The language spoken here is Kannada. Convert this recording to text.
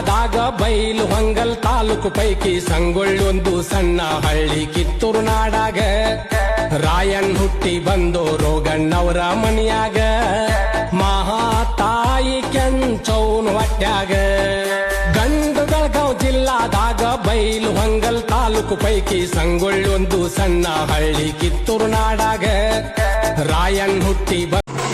ಬೈಲು ಹೊಂಗಲ್ ತಾಲೂಕು ಪೈಕಿ ಸಂಗೊಳ್ಳೊಂದು ಸಣ್ಣ ಹಳ್ಳಿ ಕಿತ್ತೂರು ನಾಡಾಗ. ರಾಯನ್ ಹುಟ್ಟಿ ಬಂದು ರೋಗಣ್ಣವರ ಮನಿಯಾಗ. ಮಹಾತಾಯಿ ಕೆಂಚೌನ್ ಹೊಟ್ಯಾಗ ಗಂಡು ಬೆಳಗಾವ್ ಜಿಲ್ಲಾದಾಗ ಬೈಲು ಹೊಂಗಲ್ ತಾಲೂಕು ಪೈಕಿ ಸಂಗೊಳ್ಳೊಂದು ಸಣ್ಣ ಹಳ್ಳಿ ಕಿತ್ತೂರು ನಾಡಾಗ. ರಾಯನ್ ಹುಟ್ಟಿ ಬಂದು